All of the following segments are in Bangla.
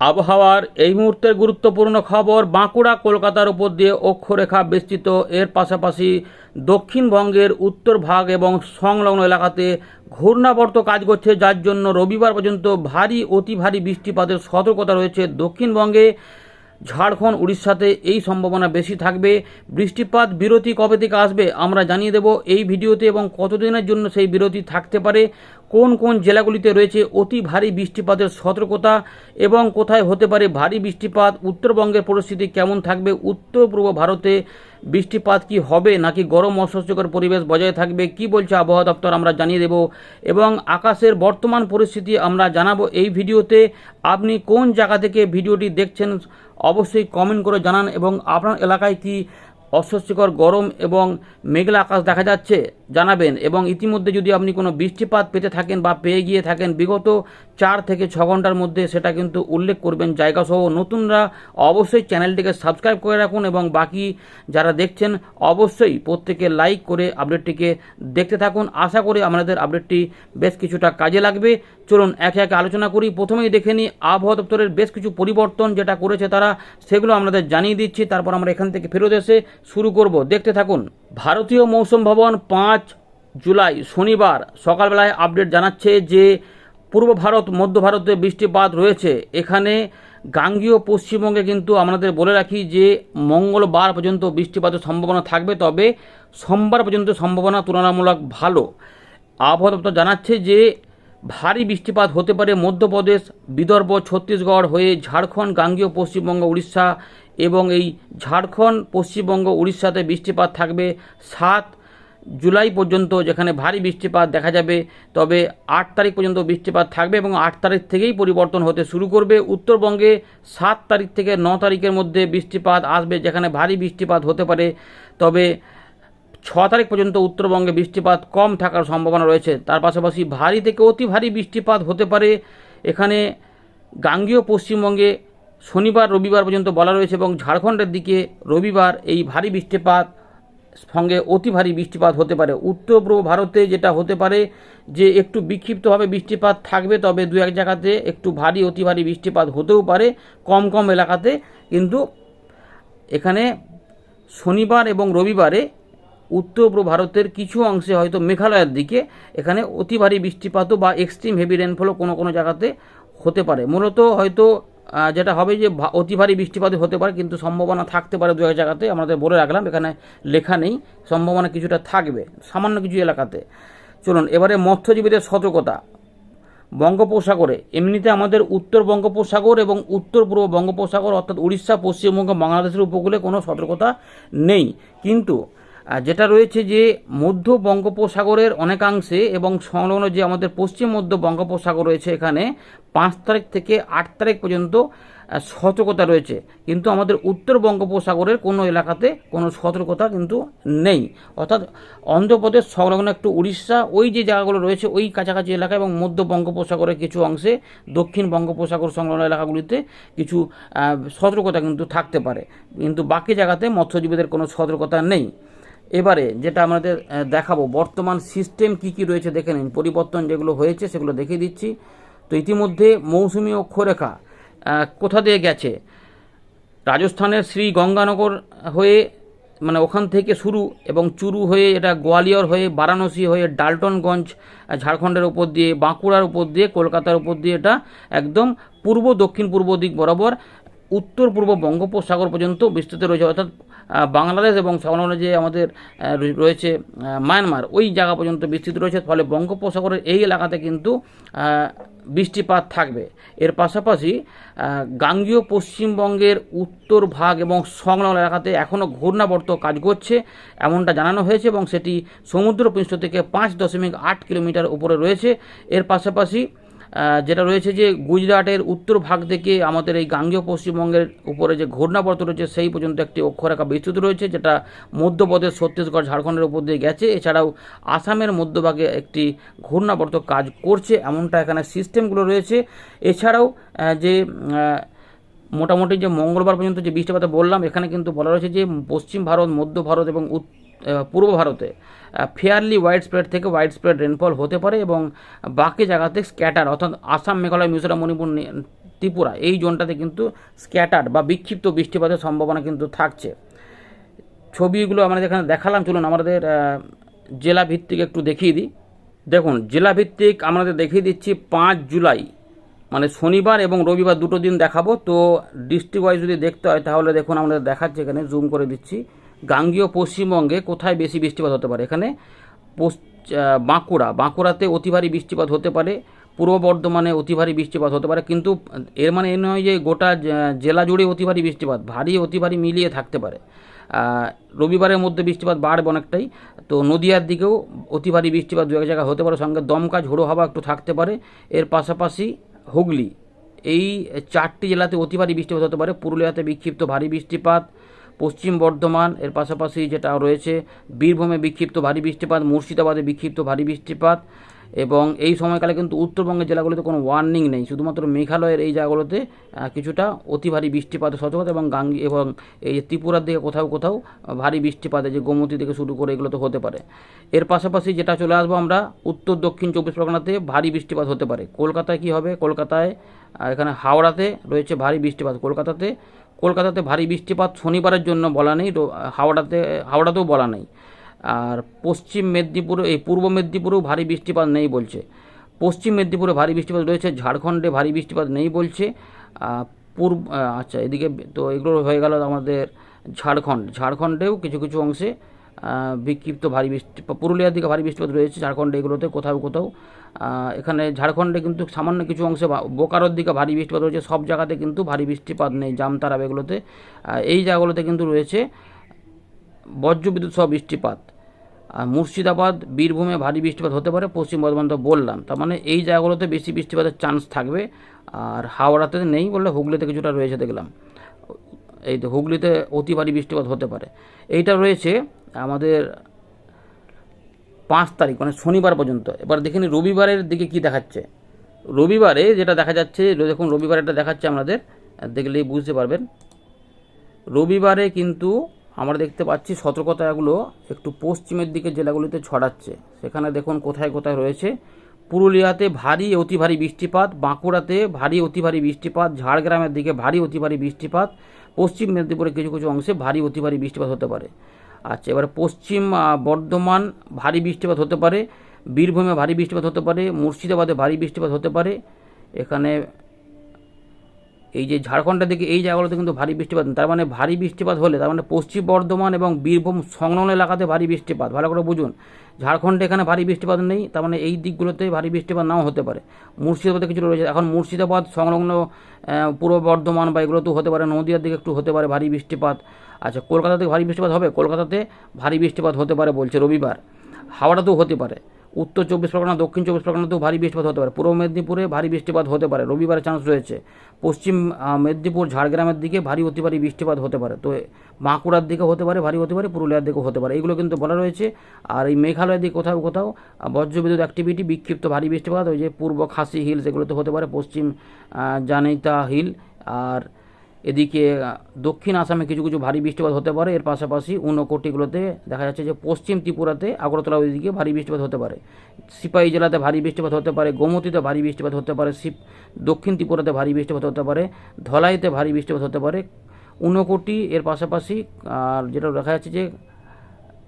আবহাওয়ার এই মুহূর্তের গুরুত্বপূর্ণ খবর, বাঁকুড়া, কলকাতার উপর দিয়ে অক্ষরেখা বিস্তৃত। এর পাশাপাশি দক্ষিণবঙ্গের উত্তর ভাগ এবং সংলগ্ন এলাকাতে ঘূর্ণাবর্ত কাজ করছে, যার জন্য রবিবার পর্যন্ত ভারী, অতি ভারী বৃষ্টিপাতের সতর্কতা রয়েছে দক্ষিণবঙ্গে। ঝাড়খণ্ড, উড়িষ্যাতে এই সম্ভাবনা বেশি থাকবে। বৃষ্টিপাত বিরতি কবে থেকে আসবে আমরা জানিয়ে দেব এই ভিডিওতে এবং কতদিনের জন্য সেই বিরতি থাকতে পারে। কোন কোন জেলাগুলিতে রয়েছে অতি ভারী বৃষ্টিপাতের সতর্কতা এবং কোথায় হতে পারে ভারী বৃষ্টিপাত, উত্তরবঙ্গের পরিস্থিতি কেমন থাকবে, উত্তর পূর্ব ভারতে বৃষ্টিপাত কি হবে নাকি গরম অস্বস্তিকর পরিবেশ বজায় থাকবে, কি বলছে আবহাওয়া দপ্তর আমরা জানিয়ে দেব এবং আকাশের বর্তমান পরিস্থিতি আমরা জানাব এই ভিডিওতে। আপনি কোন জায়গা থেকে ভিডিওটি দেখছেন অবশ্যই কমেন্ট করে জানান এবং আপনার এলাকায় কি অস্বস্তিকর গরম এবং মেঘলা আকাশ দেখা যাচ্ছে, জানাবেন। এবং ইতিমধ্যে যদি আপনি কোনো বৃষ্টিপাত পেতে থাকেন বা পেয়ে গিয়ে থাকেন, বিগত চার থেকে ছ ঘণ্টার মধ্যে সেটা কিন্তু উল্লেখ করবেন জায়গাসহ। নতুনরা অবশ্যই চ্যানেলটিকে সাবস্ক্রাইব করে রাখুন এবং বাকি যারা দেখছেন, অবশ্যই প্রত্যেকে লাইক করে আপডেটটিকে দেখতে থাকুন। আশা করি আমাদের আপডেটটি বেশ কিছুটা কাজে লাগবে। চলুন একে একে আলোচনা করি। প্রথমেই দেখে নিই, আবহাওয়া দপ্তরের বেশ কিছু পরিবর্তন যেটা করেছে তারা, সেগুলো আমাদের জানিয়ে দিচ্ছি। তারপর আমরা এখান থেকে ফেরত এসে শুরু করব। দেখতে থাকুন, ভারতীয় মৌসুম ভবন পাঁচ জুলাই, শনিবার সকালবেলায় আপডেট জানাচ্ছে যে পূর্ব ভারত, মধ্য ভারতে বৃষ্টিপাত রয়েছে। এখানে গাঙ্গীয় পশ্চিমবঙ্গে কিন্তু আমাদের বলে রাখি যে, মঙ্গলবার পর্যন্ত বৃষ্টিপাতের সম্ভাবনা থাকবে, তবে সোমবার পর্যন্ত সম্ভাবনা তুলনামূলক ভালো। আবহাওয়া দপ্তর জানাচ্ছে যে, ভারী বৃষ্টিপাত হতে পারে মধ্যপ্রদেশ, বিদর্ভ, ছত্তিশগড় হয়ে ঝাড়খণ্ড, গাঙ্গীয় পশ্চিমবঙ্গ, উড়িষ্যা এবং এই ঝাড়খণ্ড, পশ্চিমবঙ্গ, উড়িষ্যাতে বৃষ্টিপাত থাকবে সাত জুলাই পর্যন্ত যেখানে ভারী বৃষ্টিপাত দেখা যাবে, তবে আট তারিখ পর্যন্ত বৃষ্টিপাত থাকবে এবং আট তারিখ থেকেই পরিবর্তন হতে শুরু করবে। উত্তরবঙ্গে সাত তারিখ থেকে ন তারিখের মধ্যে বৃষ্টিপাত আসবে যেখানে ভারী বৃষ্টিপাত হতে পারে, তবে ছ তারিখ পর্যন্ত উত্তরবঙ্গে বৃষ্টিপাত কম থাকার সম্ভাবনা রয়েছে। তার পাশাপাশি ভারী থেকে অতি ভারী বৃষ্টিপাত হতে পারে। এখানে গাঙ্গীয় পশ্চিমবঙ্গে শনিবার, রবিবার পর্যন্ত বলা রয়েছে এবং ঝাড়খণ্ডের দিকে রবিবার এই ভারী বৃষ্টিপাত সঙ্গে অতি ভারী বৃষ্টিপাত হতে পারে। উত্তর পূর্ব ভারতে যেটা হতে পারে যে একটু বিক্ষিপ্তভাবে বৃষ্টিপাত থাকবে, তবে দু এক জায়গাতে একটু ভারী, অতি ভারী বৃষ্টিপাত হতেও পারে কম কম এলাকাতে। কিন্তু এখানে শনিবার এবং রবিবারে উত্তর পূর্ব ভারতের কিছু অংশে হয়তো মেঘালয়ের দিকে এখানে অতি ভারী বৃষ্টিপাতও বা এক্সট্রিম হেভি রেনফলও কোনো কোনো জায়গাতে হতে পারে। মূলত হয়তো যেটা হবে যে অতি ভারী বৃষ্টিপাত হতে পারে, কিন্তু সম্ভাবনা থাকতে পারে দু এক জায়গাতে, আমাদের বলে রাখলাম, এখানে লেখা নেই, সম্ভাবনা কিছুটা থাকবে, সামান্য কিছু এলাকাতে। চলুন, এবারে মৎস্যজীবীদের সতর্কতা। বঙ্গোপসাগরে, এমনিতে আমাদের উত্তর বঙ্গোপসাগর এবং উত্তর পূর্ব বঙ্গোপসাগর, অর্থাৎ উড়িষ্যা, পশ্চিমবঙ্গ, বাংলাদেশের উপকূলে কোনো সতর্কতা নেই। কিন্তু যেটা রয়েছে যে মধ্য বঙ্গোপসাগরের অনেকাংশে এবং সংলগ্ন যে আমাদের পশ্চিম মধ্য বঙ্গোপসাগর রয়েছে এখানে, পাঁচ তারিখ থেকে আট তারিখ পর্যন্ত সতর্কতা রয়েছে। কিন্তু আমাদের উত্তর বঙ্গোপসাগরের কোনো এলাকাতে কোনো সতর্কতা কিন্তু নেই। অর্থাৎ অন্ধ্রপ্রদেশ, সংলগ্ন একটু উড়িষ্যা, ওই যে জায়গাগুলো রয়েছে, ওই কাছাকাছি এলাকা এবং মধ্য বঙ্গোপসাগরের কিছু অংশে, দক্ষিণ বঙ্গোপসাগর সংলগ্ন এলাকাগুলিতে কিছু সতর্কতা কিন্তু থাকতে পারে। কিন্তু বাকি জায়গাতে মৎস্যজীবীদের কোনো সতর্কতা নেই। এবারে যেটা আমাদের দেখাবো, বর্তমান সিস্টেম কি কি রয়েছে দেখে নিন। পরিবর্তন যেগুলো হয়েছে সেগুলো দেখিয়ে দিচ্ছি। তো ইতিমধ্যে মৌসুমী অক্ষরেখা কোথা দিয়ে গেছে? রাজস্থানের শ্রী গঙ্গানগর হয়ে মানে ওখান থেকে শুরু এবং চুরু হয়ে এটা গোয়ালিয়র হয়ে, বারাণসী হয়ে, ডালটনগঞ্জ ঝাড়খণ্ডের উপর দিয়ে, বাঁকুড়ার উপর দিয়ে, কলকাতার উপর দিয়ে এটা একদম পূর্ব দক্ষিণ পূর্ব দিক বরাবর উত্তর পূর্ব বঙ্গোপসাগর পর্যন্ত বিস্তৃত রয়েছে। অর্থাৎ বাংলাদেশ এবং সংলগ্ন যে আমাদের রয়েছে মায়ানমার, ওই জায়গা পর্যন্ত বিস্তৃত রয়েছে, ফলে বঙ্গোপসাগরের এই এলাকাতে কিন্তু বৃষ্টিপাত থাকবে। এর পাশাপাশি গাঙ্গীয় পশ্চিমবঙ্গের উত্তর ভাগ এবং সংলগ্ন এলাকাতে এখনও ঘূর্ণাবর্ত কাজ করছে, এমনটা জানানো হয়েছে এবং সেটি সমুদ্রপৃষ্ঠ থেকে পাঁচ দশমিক আট কিলোমিটার উপরে রয়েছে। এর পাশাপাশি যেটা রয়েছে যে গুজরাটের উত্তর ভাগ থেকে আমাদের এই গাঙ্গেয় পশ্চিমবঙ্গের উপরে যে ঘূর্ণাবর্ত রয়েছে, সেই পর্যন্ত একটি অক্ষরেখা বিস্তৃত রয়েছে, যেটা মধ্যপ্রদেশ, ছত্তিশগড়, ঝাড়খণ্ডের উপর দিয়ে গেছে। এছাড়াও আসামের মধ্যভাগে একটি ঘূর্ণাবর্ত কাজ করছে, এমনটা এখানে সিস্টেমগুলো রয়েছে। এছাড়াও যে মোটামুটি যে মঙ্গলবার পর্যন্ত যে বৃষ্টিপাত বললাম, এখানে কিন্তু বলা রয়েছে যে পশ্চিম ভারত, মধ্য ভারত এবং পূর্ব ভারতে ফেয়ারলি ওয়াইড স্প্রেড থেকে ওয়াইড স্প্রেড রেনফল হতে পারে এবং বাকি জায়গাতে স্ক্যাটার অর্থাৎ আসাম মেঘালয় মিজোরাম মণিপুর ত্রিপুরা এই জোনটাতে কিন্তু স্ক্যাটার্ড বা বিক্ষিপ্ত বৃষ্টিপাতের সম্ভাবনা কিন্তু থাকছে। ছবিগুলো আমাদের এখানে দেখালাম চলুন আমাদের আহ, জেলা ভিত্তিক একটু দেখিয়ে দিই। দেখুন জেলা ভিত্তিক আমাদের দেখিয়ে দিচ্ছি পাঁচ জুলাই মানে শনিবার এবং রবিবার দুটো দিন দেখাবো। তো ডিস্ট্রিক্ট ওয়াইজ যদি দেখতে হয় তাহলে দেখুন আমাদের দেখাচ্ছে এখানে জুম করে দিচ্ছি। গাঙ্গীয় পশ্চিমবঙ্গে কোথায় বেশি বৃষ্টিপাত হতে পারে? এখানে বাঁকুড়া। বাঁকুড়াতে অতি ভারী বৃষ্টিপাত হতে পারে, পূর্ব বর্ধমানে অতি ভারী বৃষ্টিপাত হতে পারে, কিন্তু এর মানে এ নয় যে গোটা জেলা জুড়ে অতি ভারী বৃষ্টিপাত, ভারী অতি ভারী মিলিয়ে থাকতে পারে। রবিবারের মধ্যে বৃষ্টিপাত বাড়বে অনেকটাই, তো নদিয়ার দিকেও অতি ভারী বৃষ্টিপাত দু এক জায়গায় হতে পারে, সঙ্গে দমকা ঝোড়ো হাওয়া একটু থাকতে পারে। এর পাশাপাশি হুগলি, এই চারটি জেলাতে অতি ভারী বৃষ্টিপাত হতে পারে, পুরুলিয়াতে বিক্ষিপ্ত ভারী বৃষ্টিপাত পশ্চিম বর্ধমান, এর পাশাপাশি যেটা রয়েছে, বীরভূমে বিক্ষিপ্ত ভারী বৃষ্টিপাত, মুর্শিদাবাদে বিক্ষিপ্ত ভারী বৃষ্টিপাত এবং এই সময়কালে কিন্তু উত্তরবঙ্গের জেলাগুলোতে কোনো ওয়ার্নিং নেই। শুধুমাত্র মেঘালয়ের এই জায়গাগুলোতে কিছুটা অতি ভারী বৃষ্টিপাত সতর্কতা এবং গাঙ্গি এবং এই যে ত্রিপুরার দিকে কোথাও কোথাও ভারী বৃষ্টিপাতে যে গোমতী থেকে শুরু করে এগুলো তো হতে পারে। এর পাশাপাশি যেটা চলে আসব আমরা, উত্তর দক্ষিণ চব্বিশ পরগনাতে ভারী বৃষ্টিপাত হতে পারে। কলকাতায় কি হবে? কলকাতায় এখানে হাওড়াতে রয়েছে ভারী বৃষ্টিপাত। কলকাতাতে কলকাতাতে ভারী বৃষ্টিপাত শনিবারের জন্য বলা নেই হাওড়াতে, হাওড়াতেও বলা নেই। আর পশ্চিম মেদিনীপুরে, এই পূর্ব মেদিনীপুরেও ভারী বৃষ্টিপাত নেই বলছে। পশ্চিম মেদিনীপুরে ভারী বৃষ্টিপাত রয়েছে, ঝাড়খণ্ডে ভারী বৃষ্টিপাত নেই বলছে। পূর্ব আচ্ছা এদিকে তো এগুলো হয়ে গেল আমাদের ঝাড়খণ্ড। ঝাড়খণ্ডেও কিছু কিছু অংশে বিক্ষিপ্ত ভারী বৃষ্টি পুরুলিয়ার দিকে ভারী বৃষ্টিপাত রয়েছে, ঝাড়খণ্ডে এগুলোতে কোথাও কোথাও। এখানে ঝাড়খণ্ডে কিন্তু সামান্য কিছু অংশে বোকারোর দিকে ভারী বৃষ্টিপাত রয়েছে, সব জায়গাতে কিন্তু ভারী বৃষ্টিপাত নেই জামতারা এগুলোতে। এই জায়গাগুলোতে কিন্তু রয়েছে বজ্রবিদ্যুৎ সহ বৃষ্টিপাত। আর মুর্শিদাবাদ, বীরভূমে ভারী বৃষ্টিপাত হতে পারে, পশ্চিম বর্ধমান তো বললাম, তার মানে এই জায়গাগুলোতে বেশি বৃষ্টিপাতের চান্স থাকবে। আর হাওড়াতে নেই বললে হুগলিতে কিছুটা রয়েছে দেখলাম। এই তো হুগলিতে অতি ভারী বৃষ্টিপাত হতে পারে। এইটা রয়েছে আমাদের পাঁচ তারিখ মানে শনিবার পর্যন্ত। এবার দেখিনি রবিবারের দিকে কি দেখাচ্ছে। রবিবারে যেটা দেখা যাচ্ছে দেখুন রবিবারেটা দেখাচ্ছে আমাদের, দেখলেই বুঝতে পারবেন। রবিবারে কিন্তু আমরা দেখতে পাচ্ছি সতর্কতাগুলো একটু পশ্চিমের দিকে জেলাগুলিতে ছড়াচ্ছে। সেখানে দেখুন কোথায় কোথায় রয়েছে। পুরুলিয়াতে ভারী, অতি ভারী বৃষ্টিপাত, বাঁকুড়াতে ভারী, অতি ভারী বৃষ্টিপাত, ঝাড়গ্রামের দিকে ভারী, অতি ভারী বৃষ্টিপাত, পশ্চিম মেদিনীপুরের কিছু কিছু অংশে ভারী, অতি ভারী বৃষ্টিপাত হতে পারে। আচ্ছা এবার পশ্চিম বর্ধমান ভারী বৃষ্টিপাত হতে পারে, বীরভূমে ভারী বৃষ্টিপাত হতে পারে, মুর্শিদাবাদে ভারী বৃষ্টিপাত হতে পারে, এখানে এই যে ঝাড়খণ্ডের দিকে এই জায়গাগুলোতে কিন্তু ভারী বৃষ্টিপাত। তার মানে ভারী বৃষ্টিপাত হলে, তার মানে পশ্চিম বর্ধমান এবং বীরভূম সংলগ্ন এলাকাতে ভারী বৃষ্টিপাত। ভালো করে বুঝুন, ঝাড়খণ্ডে এখানে ভারী বৃষ্টিপাত নেই, তার মানে এই দিকগুলোতে ভারী বৃষ্টিপাত নাও হতে পারে। মুর্শিদাবাদে কিছু রয়েছে, এখন মুর্শিদাবাদ সংলগ্ন পূর্ব বর্ধমান বা এগুলোতেও হতে পারে, নদীয়ার দিকে একটু হতে পারে ভারী বৃষ্টিপাত। আচ্ছা কলকাতাতে ভারী বৃষ্টিপাত হবে? কলকাতাতে ভারী বৃষ্টিপাত হতে পারে বলছে রবিবার। হাওড়াতেও হতে পারে। উত্তর চব্বিশ পরগনা দক্ষিণ চব্বিশ পরগনাতেও ভারী বৃষ্টিপাত হতে পারে। পূর্ব মেদিনীপুরে ভারী বৃষ্টিপাত হতে পারে। রবিবারে চান্স রয়েছে। পশ্চিম মেদিনীপুর ঝাড়গ্রামের দিকে ভারী অতি ভারী বৃষ্টিপাত হতে পারে। তো বাঁকুড়ার দিকে হতে পারে ভারী হতে পারে পুরুলিয়ার দিকেও হতে পারে। এগুলো কিন্তু বলা রয়েছে। আর এই মেঘালয়ের দিকে কোথাও কোথাও বজ্রবিদ্যুৎ অ্যাক্টিভিটি বিক্ষিপ্ত ভারী বৃষ্টিপাত ওই যে পূর্ব খাসি হিলস এগুলোতে হতে পারে পশ্চিম আহ, জানেইতা হিল আর এদিকে দক্ষিণ আসামে কিছু কিছু ভারী বৃষ্টিপাত হতে পারে। এর পাশাপাশি উনকোটিগুলোতে দেখা যাচ্ছে যে পশ্চিম ত্রিপুরাতে আগরতলা ওইদিকে ভারী বৃষ্টিপাত হতে পারে। সিপাহী জেলাতে ভারী বৃষ্টিপাত হতে পারে, গোমতীতে ভারী বৃষ্টিপাত হতে পারে শিব দক্ষিণ ত্রিপুরাতে ভারী বৃষ্টিপাত হতে পারে, ধলাইতে ভারী বৃষ্টিপাত হতে পারে। ঊনকোটি এর পাশাপাশি, আর যেটা দেখা যাচ্ছে যে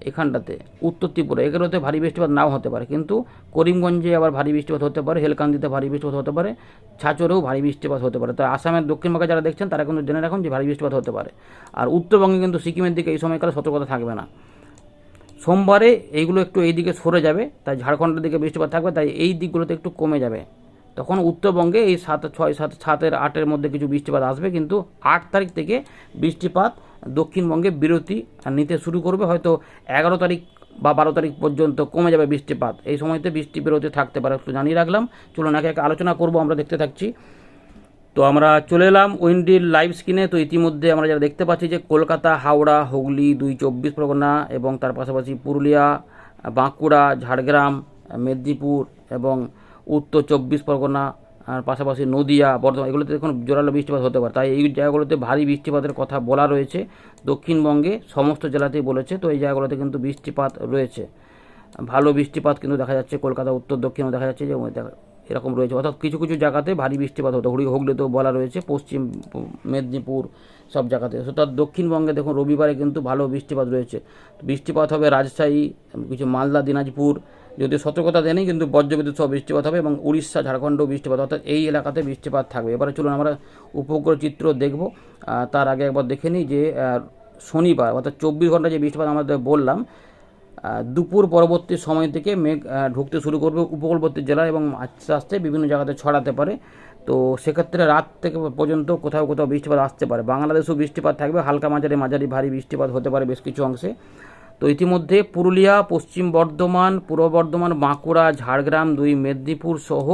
এখানটাতে, উত্তর ত্রিপুরা। এগুলোতে ভারী বৃষ্টিপাত নাও হতে পারে, কিন্তু করিমগঞ্জে আবার ভারী বৃষ্টিপাত হতে পারে, হেলকান্দিতে ভারী বৃষ্টিপাত হতে পারে, ছাচরেও ভারী বৃষ্টিপাত হতে পারে। তো আসামের দক্ষিণ ভাগে যারা দেখছেন, তারা কিন্তু জেনে রাখুন যে ভারী বৃষ্টিপাত হতে পারে। আর উত্তরবঙ্গে কিন্তু সিকিমের দিকে এই সময়কালে সতর্কতা থাকবে না। সোমবারে এইগুলো একটু এই দিকে সরে যাবে, তাই ঝাড়খণ্ডের দিকে বৃষ্টিপাত থাকবে, তাই এই দিকগুলোতে একটু কমে যাবে। তখন উত্তরবঙ্গে এই সাত, ছয়, সাত, সাতের আটের মধ্যে কিছু বৃষ্টিপাত আসবে, কিন্তু আট তারিখ থেকে বৃষ্টিপাত দক্ষিণবঙ্গে বিরতি নিতে শুরু করবে। হয়তো এগারো তারিখ বা বারো তারিখ পর্যন্ত কমে যাবে বৃষ্টিপাত। এই সময়তে বৃষ্টি বিরতি থাকতে পারে একটু জানিয়ে রাখলাম। চলুন একে একে আলোচনা করব, আমরা দেখতে থাকছি। তো আমরা চলে এলাম উইন্ডির লাইভ স্ক্রিনে। তো ইতিমধ্যে আমরা যারা দেখতে পাচ্ছি যে কলকাতা, হাওড়া, হুগলি, দুই, চব্বিশ পরগনা এবং তার পাশাপাশি পুরুলিয়া, বাঁকুড়া, ঝাড়গ্রাম, মেদিনীপুর এবং উত্তর চব্বিশ পরগনা, আর পাশাপাশি নদিয়া, বর্ধমান, এগুলোতে দেখুন জোরালো বৃষ্টিপাত হতে পারে। তাই এই জায়গাগুলোতে ভারী বৃষ্টিপাতের কথা বলা রয়েছে। দক্ষিণবঙ্গে সমস্ত জেলাতেই বলেছে, তো এই জায়গাগুলোতে কিন্তু বৃষ্টিপাত রয়েছে। ভালো বৃষ্টিপাত কিন্তু দেখা যাচ্ছে কলকাতা, উত্তর, দক্ষিণেও দেখা যাচ্ছে যে এরকম রয়েছে। অর্থাৎ কিছু কিছু জায়গাতে ভারী বৃষ্টিপাত হতে। হুড়ি হুগলিতেও বলা রয়েছে, পশ্চিম, মেদিনীপুর সব জায়গাতে। অর্থাৎ দক্ষিণবঙ্গে দেখুন রবিবারে কিন্তু ভালো বৃষ্টিপাত রয়েছে। বৃষ্টিপাত হবে রাজশাহী, কিছু মালদা, দিনাজপুর যদি সতর্কতা দেয়নি, কিন্তু বজ্রবিদ্যুৎ সহ বৃষ্টিপাত হবে এবং উড়িষ্যা, ঝাড়খণ্ডও বৃষ্টিপাত, অর্থাৎ এই এলাকাতে বৃষ্টিপাত থাকবে। এবারে চলুন আমরা উপগ্রহ চিত্র দেখব। তার আগে একবার দেখে নিই যে শনিবার, অর্থাৎ চব্বিশ ঘণ্টা যে বৃষ্টিপাত আমাদের বললাম দুপুর পরবর্তী সময় থেকে মেঘ ঢুকতে শুরু করবে উপকূলবর্তী জেলা এবং আস্তে আস্তে বিভিন্ন জায়গাতে ছড়াতে পারে। তো সেক্ষেত্রে রাত থেকে পর্যন্ত কোথাও কোথাও বৃষ্টিপাত আসতে পারে। বাংলাদেশেও বৃষ্টিপাত থাকবে, হালকা মাঝারি মাঝারি ভারী বৃষ্টিপাত হতে পারে বেশ কিছু অংশে। তো ইতিমধ্যে পুরুলিয়া, পশ্চিম বর্ধমান, পূর্ব বর্ধমান, বাঁকুড়া, ঝাড়গ্রাম, দুই মেদিনীপুর সহ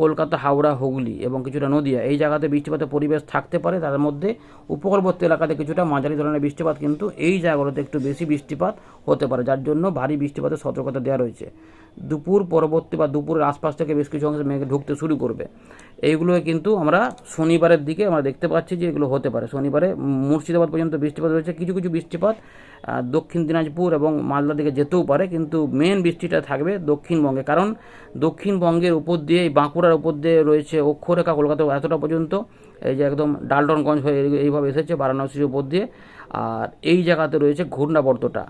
কলকাতা, হাওড়া, হুগলি এবং কিছুটা নদিয়া এই জায়গাতে বৃষ্টিপাতের পরিবেশ থাকতে পারে। তার মধ্যে উপকূলবর্তী এলাকাতে কিছুটা মাঝারি ধরনের বৃষ্টিপাত কিন্তু এই জায়গাগুলোতে একটু বেশি বৃষ্টিপাত হতে পারে, যার জন্য ভারী বৃষ্টিপাতের সতর্কতা দেওয়া রয়েছে। দুপুর পরবর্তী বা দুপুরের আশপাশ থেকে বেশ কিছু অংশে মেঘ ঢুকতে শুরু করবে। এইগুলো কিন্তু আমরা শনিবারের দিকে আমরা দেখতে পাচ্ছি যে এগুলো হতে পারে। শনিবারে মুর্শিদাবাদ পর্যন্ত বৃষ্টিপাত রয়েছে, কিছু কিছু বৃষ্টিপাত দক্ষিণ দিনাজপুর এবং মালদা দিকে যেতেও পারে, কিন্তু মেন বৃষ্টিটা থাকবে দক্ষিণবঙ্গে। কারণ দক্ষিণবঙ্গের উপর দিয়ে এই বাঁকুড়ার উপর দিয়ে রয়েছে অক্ষরেখা কলকাতা এতটা পর্যন্ত, এই যে একদম ডালটনগঞ্জ হয়ে এইভাবে এসেছে, বারাণসীর উপর দিয়ে। আর এই জায়গাতে রয়েছে ঘূর্ণাবর্তটা।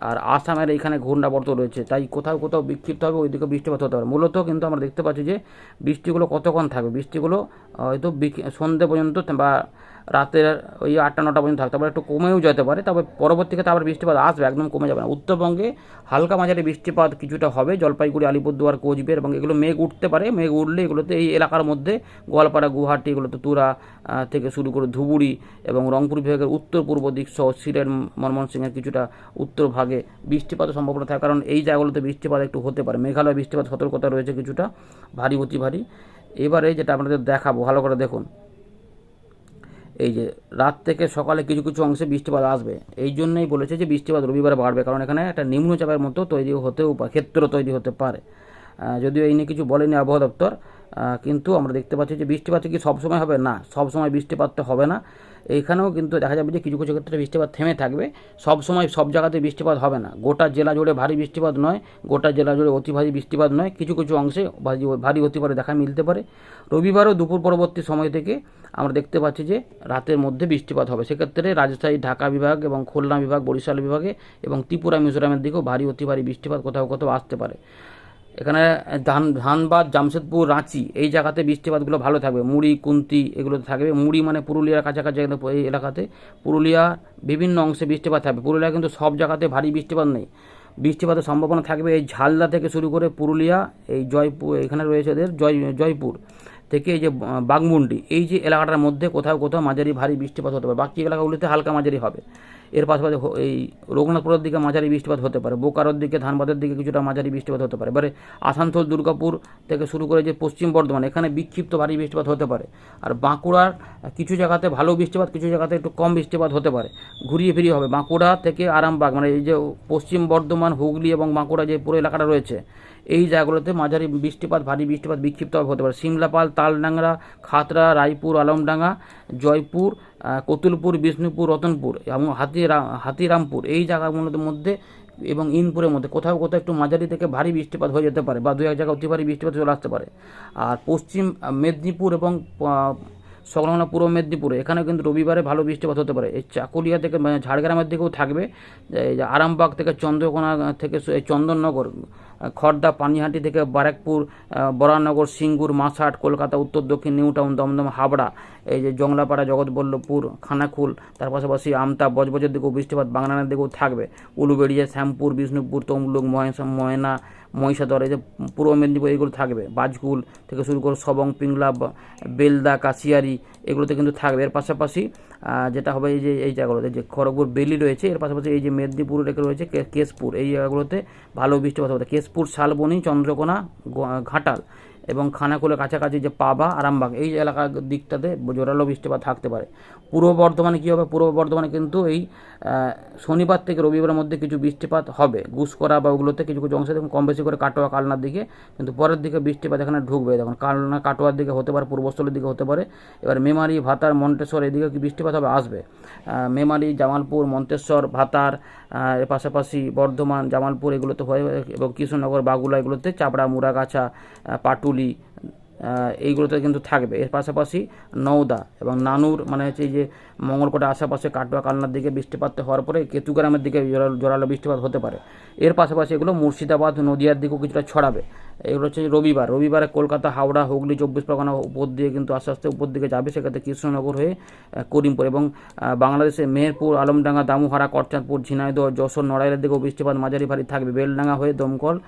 আর আসামের এইখানে ঘূর্ণাবর্ত রয়েছে, তাই কোথাও কোথাও বিক্ষিপ্ত হবে, ওইদিকে বৃষ্টিপাত হতে পারে। মূলত কিন্তু আমরা দেখতে পাচ্ছি যে, বৃষ্টিগুলো কতক্ষণ থাকবে? বৃষ্টিগুলো হয়তো সন্ধ্যে সন্ধে পর্যন্ত বা রাতের ওই আটটা, নটা পর্যন্ত থাকতে পারে, একটু কমেও যেতে পারে, তবে পরবর্তীতে আবার বৃষ্টিপাত আসবে, একদম কমে যাবে না। উত্তরবঙ্গে হালকা মাঝারি বৃষ্টিপাত কিছুটা হবে, জলপাইগুড়ি, আলিপুরদুয়ার, কোচবিহার এবং এগুলো মেঘ উঠতে পারে, মেঘ উঠলে এগুলোতে এই এলাকার মধ্যে গোয়ালপাড়া, গুয়াহাটি, এগুলোতে তুরা থেকে শুরু করে ধুবুরি এবং রংপুর বিভাগের উত্তর পূর্ব দিক সহ সিলেট ময়মনসিংহের কিছুটা উত্তর ভাগে বৃষ্টিপাতের সম্ভাবনা থাকে, কারণ এই জায়গাগুলোতে বৃষ্টিপাত একটু হতে পারে। মেঘালয় বৃষ্টিপাত সতর্কতা রয়েছে কিছুটা, ভারী, অতি ভারী। এবারে যেটা আপনাদের দেখাবো, ভালো করে দেখুন। এই যে রাত থেকে সকালে কিছু কিছু অংশে বৃষ্টিপাত আসবে। এই জন্যই বলেছে যে বৃষ্টিপাত রবিবারে বাড়বে, কারণ এখানে একটা নিম্নচাপের মতো তৈরি হতেও ক্ষেত্র তৈরি হতে পারে। যদিও এই নিয়ে কিছু বলেনি আবহাওয়া দপ্তর কিন্তু আমরা দেখতে পাচ্ছি যে বৃষ্টিপাত কি সবসময় হবে? না সবসময় বৃষ্টিপাত তো হবে না। এইখানেও কিন্তু দেখা যাবে যে কিছু কিছু ক্ষেত্রে বৃষ্টিপাত থেমে থাকবে। সব সময় সব জায়গাতে বৃষ্টিপাত হবে না। গোটা জেলা জুড়ে ভারী বৃষ্টিপাত নয়, গোটা জেলা জুড়ে অতি ভারী বৃষ্টিপাত নয়। কিছু কিছু অংশে ভারী হতে পারে দেখা মিলতে পারে। রবিবারও দুপুর পরবর্তী সময় থেকে আমরা দেখতে পাচ্ছি যে রাতের মধ্যে বৃষ্টিপাত হবে। সেক্ষেত্রে রাজশাহী, ঢাকা বিভাগ এবং খুলনা বিভাগ, বরিশাল বিভাগে এবং ত্রিপুরা, মিজোরামের দিকেও ভারী অতি ভারী বৃষ্টিপাত কোথাও কোথাও আসতে পারে। এখানে ধান, ধানবাদ, জামশেদপুর, রাঁচি, এই জায়গাতে বৃষ্টিপাতগুলো ভালো থাকবে। মুড়ি, কুন্তি এগুলোতে থাকবে। মুড়ি মানে পুরুলিয়ার কাছাকাছি এই এলাকাতে পুরুলিয়া বিভিন্ন অংশে বৃষ্টিপাত থাকবে। পুরুলিয়া কিন্তু সব জায়গাতে ভারী বৃষ্টিপাত নেই। বৃষ্টিপাতের সম্ভাবনা থাকবে এই ঝালদা থেকে শুরু করে পুরুলিয়া, এই জয়পুর, এখানে রয়েছে এদের জয়, জয়পুর থেকে এই যে বাগমুন্ডি এই যে এলাকাটার মধ্যে কোথাও কোথাও মাঝারি ভারী বৃষ্টিপাত হতে পারে। বাকি এলাকাগুলিতে হালকা মাঝারি হবে। এর পাশাপাশি এই রঘুনাথপুরের দিকে মাঝারি বৃষ্টিপাত হতে পারে, বোকারোর দিকে, ধানবাদের দিকে কিছুটা মাঝারি বৃষ্টিপাত হতে পারে। এবারে আসানসোল, দুর্গাপুর থেকে শুরু করে যে পশ্চিম বর্ধমান, এখানে বিক্ষিপ্ত ভারী বৃষ্টিপাত হতে পারে। আর বাঁকুড়ার কিছু জায়গাতে ভালো বৃষ্টিপাত, কিছু জায়গাতে একটু কম বৃষ্টিপাত হতে পারে। ঘুরিয়ে ফিরিয়ে হবে। বাঁকুড়া থেকে আরামবাগ মানে এই যে পশ্চিম বর্ধমান, হুগলি এবং বাঁকুড়া যে পুরো এলাকাটা রয়েছে এই জায়গাগুলোতে মাঝারি বৃষ্টিপাত, ভারী বৃষ্টিপাত বিক্ষিপ্তভাবে হতে পারে। সিমলাপাল তালডাংরা খাতরা রায়পুর, আলমডাঙ্গা, জয়পুর কতুলপুর, বিষ্ণুপুর, রতনপুর এবং হাতিরা হাতিরামপুর এই জায়গাগুলোর মধ্যে এবং ইনপুরের মধ্যে কোথাও কোথাও একটু মাঝারি থেকে ভারী বৃষ্টিপাত হয়ে যেতে পারে বা দু এক জায়গায় অতি ভারী বৃষ্টিপাত চলে আসতে পারে। আর পশ্চিম মেদিনীপুর এবং সংলগ্ন পূর্ব মেদিনীপুরে এখানেও কিন্তু রবিবারে ভালো বৃষ্টিপাত হতে পারে। এই চাকুলিয়া থেকে মানে ঝাড়গ্রামের দিকেও থাকবে। আরামবাগ থেকে চন্দ্রকোনা থেকে চন্দননগর খড়দা পানিহাটি থেকে বারাকপুর বরানগর, সিঙ্গুর মাছাট কলকাতা, উত্তর, দক্ষিণ, নিউ টাউন, দমদম, হাবড়া, এই যে জংলাপাড়া, জগৎবল্লভপুর, খানাকুল, তার পাশাপাশি আমতা, বজবজের দিকেও বৃষ্টিপাত বাংলানের দিকেও থাকবে। উলুবেড়িয়া, শ্যামপুর, বিষ্ণুপুর, তমলুক ময়না মহিষাদর, এই যে পূর্ব মেদিনীপুর এগুলো থাকবে। বাজকুল থেকে শুরু করে সবং, পিংলা বেলদা, কাশিয়ারি এগুলোতে কিন্তু থাকবে। এর পাশাপাশি যেটা হবে এই যে, এই জায়গাগুলোতে যে খড়গপুর বেলি রয়েছে, এর পাশাপাশি এই যে মেদিনীপুর রেখে রয়েছে কেশপুর। এই জায়গাগুলোতে ভালো বৃষ্টিপাত হবে। কেশপুর, শালবনি, চন্দ্রকোনা ঘাটাল এবং খানাকুলের কাছাকাছি যে পাবা, আরামবাগ, এই এলাকার দিকটাতে জোরালো বৃষ্টিপাত থাকতে পারে। পূর্ব বর্ধমানে কী হবে? পূর্ব বর্ধমানে কিন্তু এই শনিবার থেকে রবিবারের মধ্যে কিছু বৃষ্টিপাত হবে। গুসকরা বা ওগুলোতে কিছু কিছু অংশে দেখুন কম বেশি করে কাটোয়া, কালনার দিকে, কিন্তু পরের দিকে বৃষ্টিপাত এখানে ঢুকবে। দেখুন, কালনা, কাটোয়ার দিকে হতে পারে, পূর্বস্থলের দিকে হতে পারে। এবার মেমারি, ভাতার, মন্টেশ্বর, এদিকে কি বৃষ্টিপাত হবে? আসবে। মেমারি, জামালপুর, মন্তেশ্বর, ভাতার এর পাশাপাশি বর্ধমান, জামালপুর, এগুলোতে হয়ে, এবং কৃষ্ণনগর, বাগুলা, এগুলোতে চাপড়া মুরাগাছা পাটুলি আহ, এইগুলোতে কিন্তু থাকবে। এর পাশাপাশি নওদা এবং নানুর মানে হচ্ছে যে মঙ্গলকোটা আশেপাশে কাটোয়া কালনার দিকে বৃষ্টিপাত হওয়ার পরে কেতুগ্রামের দিকে জোরালো বৃষ্টিপাত হতে পারে। এর পাশাপাশি এগুলো মুর্শিদাবাদ নদিয়ার দিকেও কিছুটা ছড়াবে। এগুলো হচ্ছে রবিবার। রবিবারে কলকাতা হাওড়া হুগলি চব্বিশ পরগনা উপর দিয়ে কিন্তু আস্তে আস্তে উপর দিকে যাবে সেক্ষেত্রে কৃষ্ণনগর হয়ে করিমপুর এবং আহ, বাংলাদেশের মেহেরপুর আলমডাঙ্গা দামুহারা করচাঁদপুর ঝিনাইদহ যশোর নড়াইলের দিকেও বৃষ্টিপাত মাঝারি ভারী থাকবে। বেলডাঙ্গা হয়ে দমকল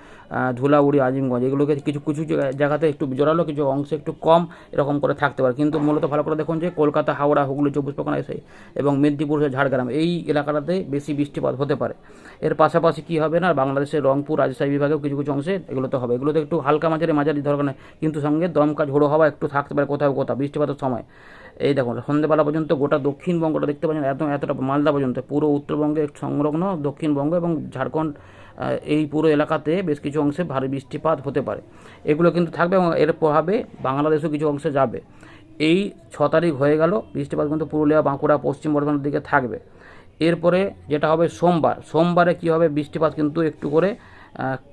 ধুলাউড়ি আজিমগঞ্জ এগুলোকে কিছু কিছু জায়গা- জায়গাতে একটু জোরালো কিছু অংশে একটু কম এরকম করে থাকতে পারে। কিন্তু মূলত ভালো করে দেখুন যে কলকাতা হাওড়া হুগলি চব্বিশ পরগনা এসে এবং মেদিনীপুর ঝাড়গ্রাম এই এলাকাটাতে বেশি বৃষ্টিপাত হতে পারে। এর পাশাপাশি কি হবে না বাংলাদেশের রংপুর রাজশাহী বিভাগেও কিছু কিছু অংশে এগুলোতে হবে। এগুলোতে একটু হালকা মাঝারি মাঝারি ধরনের কিন্তু সঙ্গে দমকা ঝোড়ো হওয়া একটু থাকতে পারে কোথাও কোথাও বৃষ্টিপাতের সময়। এই দেখুন সন্ধ্যেবেলা পর্যন্ত গোটা দক্ষিণবঙ্গটা দেখতে পাচ্ছেন, এত, এতটা মালদা পর্যন্ত, পুরো উত্তরবঙ্গে সংলগ্ন দক্ষিণবঙ্গ এবং ঝাড়খণ্ড এই পুরো এলাকাতে বেশ কিছু অংশে ভারী বৃষ্টিপাত হতে পারে। এগুলো কিন্তু থাকবে এবং এর প্রভাবে বাংলাদেশও কিছু অংশে যাবে। এই ছ তারিখ হয়ে গেল, বৃষ্টিপাত কিন্তু পুরুলিয়া, বাঁকুড়া, পশ্চিম বর্ধমানের দিকে থাকবে। এরপরে যেটা হবে সোমবার, সোমবারে কি হবে, বৃষ্টিপাত কিন্তু একটু করে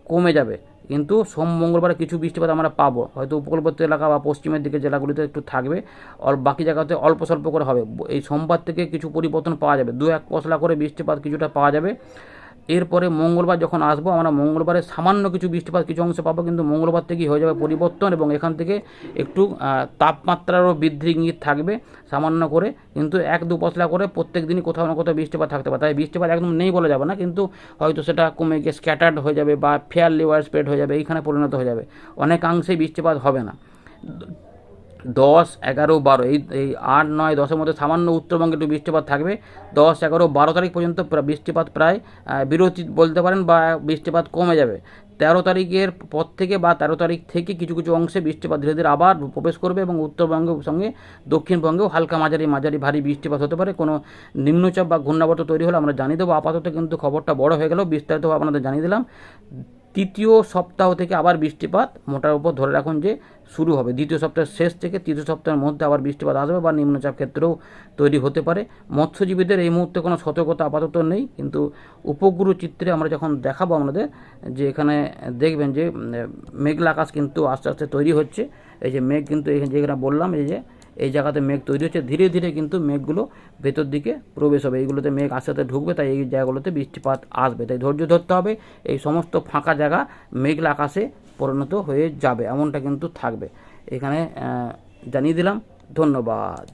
কমে যাবে। কিন্তু সোম মঙ্গলবারে কিছু বৃষ্টিপাত আমরা পাবো। হয়তো উপকূলবর্তী এলাকা বা পশ্চিমের দিকে জেলাগুলিতে একটু থাকবে, আর বাকি জায়গাতে অল্প স্বল্প করে হবে। এই সোমবার থেকে কিছু পরিবর্তন পাওয়া যাবে। দু এক পশলা করে বৃষ্টিপাত কিছুটা পাওয়া যাবে। এরপরে মঙ্গলবার যখন আসব, আমরা মঙ্গলবারে সামান্য কিছু বৃষ্টিপাত, কিছু অংশে পাবো, কিন্তু মঙ্গলবার থেকেই হয়ে যাবে পরিবর্তন এবং এখান থেকে একটু তাপমাত্রারও বৃদ্ধির ইঙ্গিত থাকবে সামান্য করে, কিন্তু এক দু পশলা করে প্রত্যেক দিনই কোথাও না কোথাও বৃষ্টিপাত থাকতে পারে। তাই বৃষ্টিপাত একদম নেই বলা যাবে না, কিন্তু হয়তো সেটা কমে গিয়ে স্ক্যাটার্ড হয়ে যাবে বা ফেয়ারলি ওয়ার স্প্রেড হয়ে যাবে, এইখানে পরিণত হয়ে যাবে। অনেকাংশেই বৃষ্টিপাত হবে না। দশ, এগারো, বারো, এই এই আট, নয়, দশের মধ্যে সামান্য উত্তরবঙ্গে একটু বৃষ্টিপাত থাকবে। দশ, এগারো, বারো তারিখ পর্যন্ত বৃষ্টিপাত প্রায় বিরতি বলতে পারেন বা বৃষ্টিপাত কমে যাবে। তেরো তারিখের পর থেকে বা তেরো তারিখ থেকে কিছু কিছু অংশে বৃষ্টিপাত ধীরে ধীরে আবার প্রবেশ করবে এবং উত্তরবঙ্গের সঙ্গে দক্ষিণবঙ্গেও হালকা মাঝারি মাঝারি ভারী বৃষ্টিপাত হতে পারে। কোনো নিম্নচাপ বা ঘূর্ণাবর্ত তৈরি হলে আমরা জানিয়ে দেবো। আপাতত কিন্তু খবরটা বড় হয়ে গেল। বিস্তারিতভাবে আপনাদের জানিয়ে দিলাম। তৃতীয় সপ্তাহ থেকে আবার বৃষ্টিপাত মোটার উপর ধরে রাখুন যে শুরু হবে। দ্বিতীয় সপ্তাহের শেষ থেকে তৃতীয় সপ্তাহের মধ্যে আবার বৃষ্টিপাত আসবে বা নিম্নচাপ ক্ষেত্রেও তৈরি হতে পারে। মৎস্যজীবীদের এই মুহূর্তে কোনো সতর্কতা আপাতত নেই, কিন্তু উপগ্রহ চিত্রে আমরা যখন দেখাবো আমাদের যে এখানে দেখবেন যে মেঘলা আকাশ কিন্তু আস্তে আস্তে তৈরি হচ্ছে। এই যে মেঘ কিন্তু যেখানে বললাম, এই যে এই জায়গাতে মেঘ তৈরি হচ্ছে। ধীরে ধীরে কিন্তু মেঘগুলো ভেতর দিকে প্রবেশ হবে। এইগুলোতে মেঘ আস্তে আস্তে ঢুকবে, তাই এই জায়গাগুলোতে বৃষ্টিপাত আসবে। তাই ধৈর্য ধরতে হবে। এই সমস্ত ফাঁকা জায়গা মেঘলা আকাশে পরিণত হয়ে যাবে, এমনটা কিন্তু থাকবে। এখানে জানিয়ে দিলাম। ধন্যবাদ।